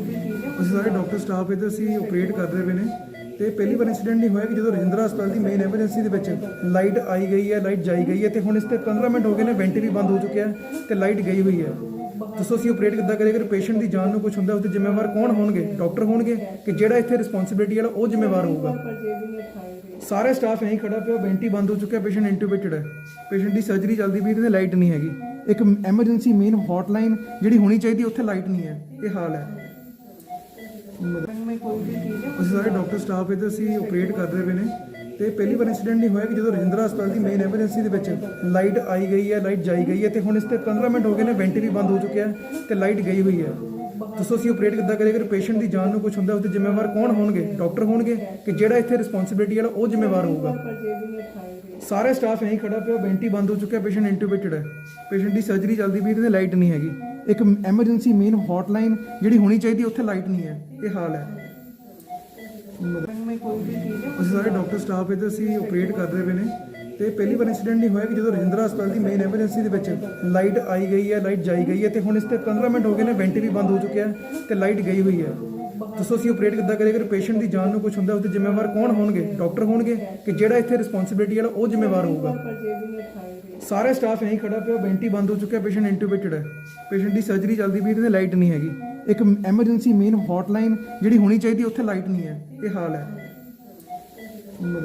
ਅਸੀਂ ਸਾਰੇ doctor, staff ਇੱਧਰ ਅਸੀਂ ਆਪਰੇਟ ਕਰਦੇ ਪਏ ਨੇ ਤੇ ਪਹਿਲੀ ਵਾਰ ਇਨਸੀਡੈਂਟ ਨਹੀਂ ਹੋਇਆ ਕਿ ਜਦੋਂ ਰਜਿੰਦਰਾ ਹਸਪਤਾਲ ਦੀ ਮੇਨ ਐਮਰਜੈਂਸੀ ਦੇ ਵਿੱਚ ਲਾਈਟ ਆਈ ਗਈ ਹੈ ਲਾਈਟ ਜਾਈ ਗਈ ਹੈ ਤੇ ਹੁਣ ਇਸ ਤੇ 15 ਮਿੰਟ ਹੋ ਗਏ ਨੇ ਵੈਂਟ ਵੀ ਬੰਦ ਹੋ ਚੁੱਕਿਆ ਹੈ ਤੇ ਲਾਈਟ ਗਈ ਹੋਈ ਹੈ। ਦੱਸੋ ਅਸੀਂ ਆਪਰੇਟ ਕਿੱਦਾਂ ਕਰੀਏ? ਅਗਰ ਪੇਸ਼ੈਂਟ ਦੀ ਜਾਨ ਨੂੰ ਕੁਝ ਹੁੰਦਾ ਉਹਦੇ ਜ਼ਿੰਮੇਵਾਰ ਕੌਣ ਹੋਣਗੇ? ਡਾਕਟਰ ਹੋਣਗੇ ਕਿ ਜਿਹੜਾ ਇੱਥੇ ਰਿਸਪੌਂਸਿਬਿਲਟੀ ਵਾਲਾ ਉਹ ਜ਼ਿੰਮੇਵਾਰ ਹੋਊਗਾ? ਸਾਰੇ ਸਟਾਫ ਐਂ ਹੀ ਖੜਾ ਪਿਆ ਵੈਂਟੀ ਬੰਦ ਹੋ ਚੁੱਕਿਆ ਪੇਸ਼ੈਂਟ ਇੰਟੂਬੇਟਡ ਹੈ। ਪੇਸ਼ੈਂਟ ਦੀ ਸਰਜਰੀ ਚੱਲਦੀ ਪਈ ਤੇ ਲਾਈਟ ਨਹੀਂ ਹੈਗੀ। ਇੱਕ ਐਮਰਜੈਂਸੀ ਮੇਨ ਹੌਟਲਾਈਨ ਜਿਹੜੀ ਹੋਣੀ ਚਾਹੀਦੀ, ਉੱਥੇ ਲਾਈਟ ਨਹੀਂ ਹੈ। ਇਹ ਹਾਲ ਹੈ। ਅਸੀਂ ਸਾਰੇ ਡਾਕਟਰ ਸਟਾਫ ਇੱਥੇ ਅਸੀਂ ਆਪਰੇਟ ਕਰਦੇ ਪਏ ਨੇ ਤੇ ਪਹਿਲੀ ਵਾਰ ਇਨਸੀਡੈਂਟ ਨਹੀਂ ਹੋਇਆ ਕਿ ਜਦੋਂ ਰਜਿੰਦਰਾ ਹਸਪਤਾਲ ਦੀ ਮੇਨ ਐਮਰਜੈਂਸੀ ਦੇ ਵਿੱਚ ਲਾਈਟ ਆਈ ਗਈ ਹੈ ਲਾਈਟ ਜਾਈ ਗਈ ਹੈ ਤੇ ਹੁਣ ਇਸ ਤੇ 15 ਮਿੰਟ ਹੋ ਗਏ ਨੇ ਵੈਂਟ ਵੀ ਬੰਦ ਹੋ ਚੁੱਕਿਆ ਹੈ ਤੇ ਲਾਈਟ ਗਈ ਹੋਈ ਹੈ। ਦੱਸੋ ਅਸੀਂ ਆਪਰੇਟ ਕਿੱਦਾਂ ਕਰੀਏ? ਅਗਰ ਪੇਸ਼ੈਂਟ ਦੀ ਜਾਨ ਨੂੰ ਕੁਝ ਹੁੰਦਾ ਉਹਦੇ ਜ਼ਿੰਮੇਵਾਰ ਕੌਣ ਹੋਣਗੇ? ਡਾਕਟਰ ਹੋਣਗੇ ਕਿ ਜਿਹੜਾ ਇੱਥੇ ਰਿਸਪੌਂਸਿਬਿਲਟੀ ਵਾਲਾ ਉਹ ਜ਼ਿੰਮੇਵਾਰ ਹੋਊਗਾ? ਸਾਰੇ ਸਟਾਫ ਐਂ ਹੀ ਖੜਾ ਪਿਆ ਵੈਂਟੀ ਬੰਦ ਹੋ ਚੁੱਕਿਆ ਪੇਸ਼ੈਂਟ ਇੰਟੂਬੇਟਡ ਹੈ। ਪੇਸ਼ੈਂਟ ਦੀ ਸਰਜਰੀ ਚੱਲਦੀ ਪਈ ਤੇ ਲਾਈਟ ਨਹੀਂ ਹੈਗੀ। ਇੱਕ ਐਮਰਜੈਂਸੀ ਮੇਨ ਹੌਟਲਾਈਨ ਜਿਹੜੀ ਹੋਣੀ ਚਾਹੀਦੀ, ਉੱਥੇ ਲਾਈਟ ਨਹੀਂ ਹੈ। ਇਹ ਹਾਲ ਹੈ। ਅਸੀਂ ਸਾਰੇ ਡਾਕਟਰ ਸਟਾਫ ਇੱਧਰ ਅਸੀਂ ਆਪਰੇਟ ਕਰ ਰਹੇ ਪਏ ਨੇ। ਤੇ ਪਹਿਲੀ ਵਾਰ ਇਨਸੀਡੈਂਟ ਨਹੀਂ ਹੋਇਆ ਕਿ ਜਦੋਂ ਰਜਿੰਦਰਾ ਹਸਪਤਾਲ ਦੀ ਮੇਨ ਐਮਰਜੈਂਸੀ ਦੇ ਵਿੱਚ ਲਾਈਟ ਆਈ ਗਈ ਹੈ ਲਾਈਟ ਜਾਈ ਗਈ ਹੈ, ਤੇ ਹੁਣ ਇਸ ਤੇ 15 ਮਿੰਟ ਹੋ ਗਏ ਨੇ ਵੈਂਟ ਵੀ ਬੰਦ ਹੋ ਚੁੱਕਿਆ ਹੈ ਤੇ ਲਾਈਟ ਗਈ ਹੋਈ ਹੈ। ਦੱਸੋ ਅਸੀਂ ਆਪਰੇਟ ਕਿੱਦਾਂ ਕਰੀਏ ਅਗਰ ਪੇਸ਼ੈਂਟ ਦੀ ਜਾਨ ਨੂੰ ਕੁਝ ਹੁੰਦਾ ਉਹਦੇ ਜ਼ਿੰਮੇਵਾਰ ਕੌਣ ਹੋਣਗੇ? ਡਾਕਟਰ ਹੋਣਗੇ? ਕਿ ਜਿਹੜਾ ਇੱਥੇ ਰਿਸਪੌਂਸਿਬਿਲਟੀ ਵਾਲਾ, ਉਹ ਜ਼ਿੰਮੇਵਾਰ ਹੋਊਗਾ? ਸਾਰਾ ਸਟਾਫ ਐਂ ਖੜਾ ਪਿਆ ਵੈਂਟੀ ਬੰਦ ਹੋ ਚੁੱਕਿਆ ਪੇਸ਼ੈਂਟ ਇੰਟੂਬੇਟਡ ਹੈ। ਪੇਸ਼ੈਂਟ ਦੀ ਸਰਜਰੀ ਚੱਲਦੀ ਪਈ ਤੇ ਲਾਈਟ ਨਹੀਂ ਹੈਗੀ। ਇੱਕ ਐਮਰਜੈਂਸੀ ਮੇਨ ਹੌਟਲਾਈਨ ਜਿਹੜੀ ਹੋਣੀ ਚਾਹੀਦੀ, ਉੱਥੇ ਲਾਈਟ ਨਹੀਂ ਹੈ। ਇਹ ਹਾਲ ਹੈ।